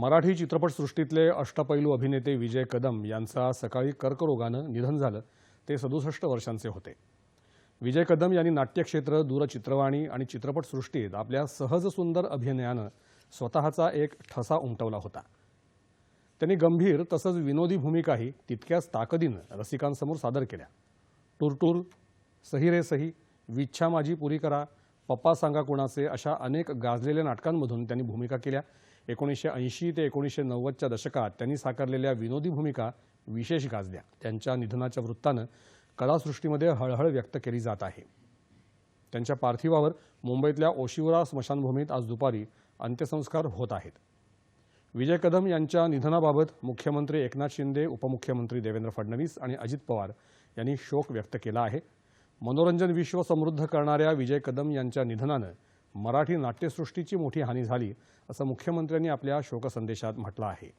मराठी चित्रपटसृष्टीतले अष्टपैलू अभिनेते विजय कदम यांचं सकाळी कर्करोगानं निधन झालं ते सदुसष्ट वर्षांचे होते. विजय कदम यांनी नाट्यक्षेत्र दूरचित्रवाणी आणि चित्रपटसृष्टीत आपल्या सहज सुंदर अभिनयानं स्वतःचा एक ठसा उमटवला होता. त्यांनी गंभीर तसंच विनोदी भूमिकाही तितक्याच ताकदीनं रसिकांसमोर सादर केल्या. टुरटूर सही रे सही विच्छा माझी पुरी करा पप्पा सांगा कुणाचे अशा अनेक गाजलेल्या नाटकांमधून त्यांनी भूमिका केल्या. एकोणीसशे ऐंशी ते एकोणीसशे नव्वदच्या दशकात त्यांनी साकारलेल्या विनोदी भूमिका विशेष गाजल्या. त्यांच्या निधनाच्या वृत्तानं कलासृष्टीमध्ये हळहळ व्यक्त केली जात आहे. त्यांच्या पार्थिवावर मुंबईतल्या ओशिवरा स्मशानभूमीत आज दुपारी अंत्यसंस्कार होत आहेत. विजय कदम यांच्या निधनाबाबत मुख्यमंत्री एकनाथ शिंदे उपमुख्यमंत्री देवेंद्र फडणवीस आणि अजित पवार यांनी शोक व्यक्त केला आहे. मनोरंजन विश्व समृद्ध करणाऱ्या विजय कदम यांच्या निधनानं मराठी नाट्यसृष्टीची मोठी हानी झाली असं मुख्यमंत्र्यांनी आपल्या शोकसंदेशात म्हटलं आहे.